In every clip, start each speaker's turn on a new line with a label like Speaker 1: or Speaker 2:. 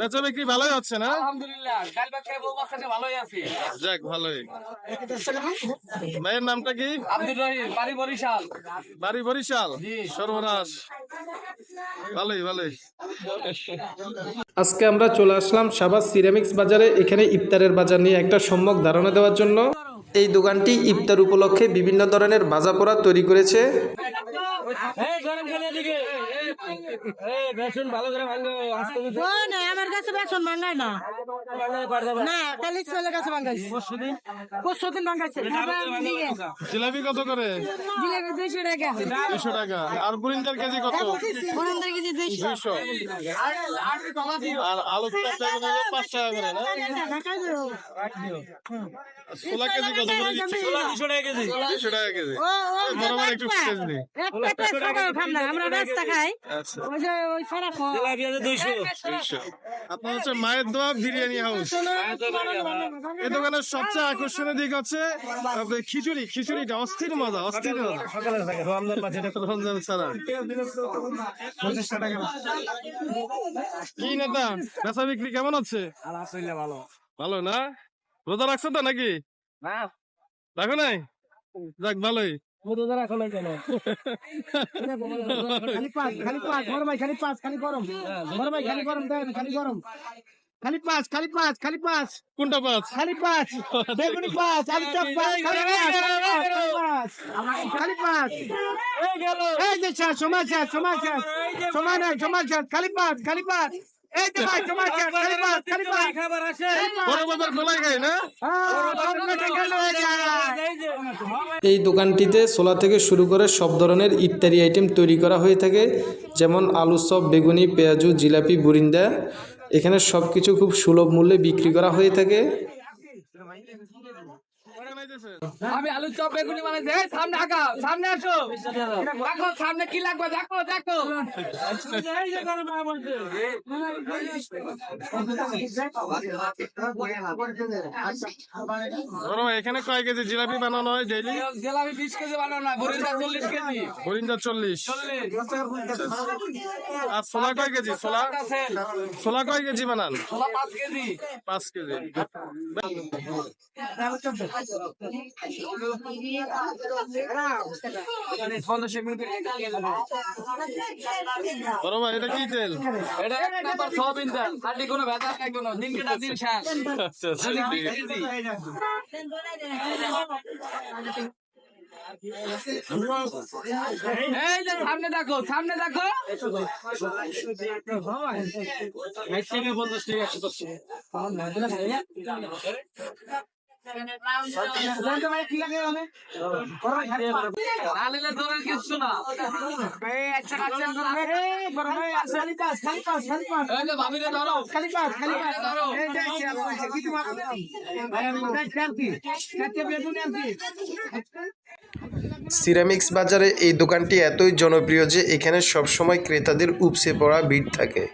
Speaker 1: বেচা বিক্রি ভালোই হচ্ছে না?
Speaker 2: আলহামদুলিল্লাহ ভালোই আছি।
Speaker 1: যাক ভালোই। ভাইয়ের নামটা কি?
Speaker 2: আব্দুর রহিম বাড়ি বরিশাল।
Speaker 1: বাড়ি বরিশাল? সর্বনাশ। ভালোই ভালোই।
Speaker 3: আজকে আমরা চলে আসলাম শাবাজ সিরামিক্স বাজারে। এখানে ইফতারের বাজার নিয়ে একটা সম্যক ধারণা দেওয়ার জন্য। এই দোকানটি ইফতার উপলক্ষে বিভিন্ন ধরনের ভাজা পোড়া তৈরি করেছে।
Speaker 4: ও না আমার কাছে বেসন ভাঙায় না। না কালি ছেলের কাছে ভাঙাইছে। পরশু দিন ভাঙাইছে।
Speaker 1: জিলাপি। কত করে?
Speaker 4: জিলেবি দুইশো টাকা।
Speaker 1: দুশো টাকা। আর বুরিন্দার কেজি কত?
Speaker 4: পনেরো কেজি দুইশো।
Speaker 1: দুইশো। আর আলু পাঁচ টাকা করে। ষোলা কেজি কত করে দিচ্ছে? টাকা কেজি।
Speaker 4: ও ও
Speaker 1: এই বড় বড় একটু কেজি
Speaker 4: আমরা রাস্তা খাই।
Speaker 1: আচ্ছা
Speaker 4: ওই যে ওই সারা
Speaker 1: দুইশো। আপনার হচ্ছে মায়ের দোয়া বিরিয়ানি হাউস। এই দোকানের সবচেয়ে আকর্ষণীয় দিক হচ্ছে আপনার খিচুড়ি খিচুড়িটা অস্থির মজা অস্থির মজা। কি নেতা? বেচা বিক্রি কেমন আছে
Speaker 2: আলহামদুলিল্লাহ ভালো।
Speaker 1: ভালো না? রোজা রাখছো তো নাকি?
Speaker 2: না।
Speaker 1: রাখো নাই? যাক ভালোই।
Speaker 2: কেন?
Speaker 5: খালি পাঁচ খালি পাঁচ ভাই খালি পাঁচ খালি গরম। বড় ভাই খালি গরম দেন খালি গরম। খালি পাঁচ খালি পাঁচ খালি পাঁচ
Speaker 1: কোনটা পাঁচ
Speaker 5: খালি পাঁচ বেগুনি পাঁচ আলু চপ পাঁচ খালি পাঁচ খালি পাঁচ এই যে সময় নাই সময় স্যার। খালি পাঁচ খালি পাঁচ এই যে ভাই খালি খালি
Speaker 2: খাবার আসে।
Speaker 1: বড় বাজার না?
Speaker 3: দোকানটিতে ছোলা থেকে শুরু করে সব ধরনের ইত্যাদি আইটেম তৈরি করা হয়ে থাকে। যেমন আলু চপ বেগুনি পেঁয়াজু জিলাপি বুরিন্দা। এখানে সব কিছু খুব সুলভ মূল্যে বিক্রি করা হয়ে থাকে।
Speaker 2: আমি আলু চপ বেগুনি বানাইছি এই সামনে আগা সামনে আসো। দেখো সামনে কি লাগবে দেখো দেখো।
Speaker 1: এখানে কয় কেজি জিলাপি বানানো হয় ডেইলি
Speaker 2: জেলাপি বিশ কেজি বানানো না বরিশাল চল্লিশ কেজি।
Speaker 1: হরিন্দা চল্লিশ। আর ছোলা কয় কেজি? ছোলা? ছোলা কয় কেজি বানান?
Speaker 2: ছোলা পাঁচ কেজি।
Speaker 1: পাঁচ কেজি। বড় এটা কি তেল?
Speaker 2: এটা এক নাম্বার সয়াবিন তেল খালি কোনো ভেজাল নাই কোনো দিন কেটা দিন শেষ।
Speaker 1: আচ্ছা আচ্ছা।
Speaker 2: এই যে সামনে দেখো সামনে দেখো।
Speaker 3: সিরামিক্স বাজারে এই দোকানটি এতই জনপ্রিয় যে এখানে সবসময় ক্রেতাদের উপসে পড়া ভিড় থাকে।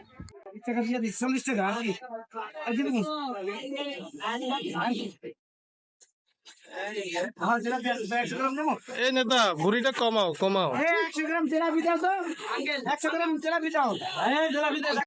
Speaker 5: চল্লিশ টাকা আর কি দেবো? আমার জেলা একশো গ্রাম নেব
Speaker 1: এই নেতা ভুড়িটা কমাও কমাও।
Speaker 5: একশো গ্রাম জেলাপি দাও তো। একশো গ্রাম জেলাপি দাও।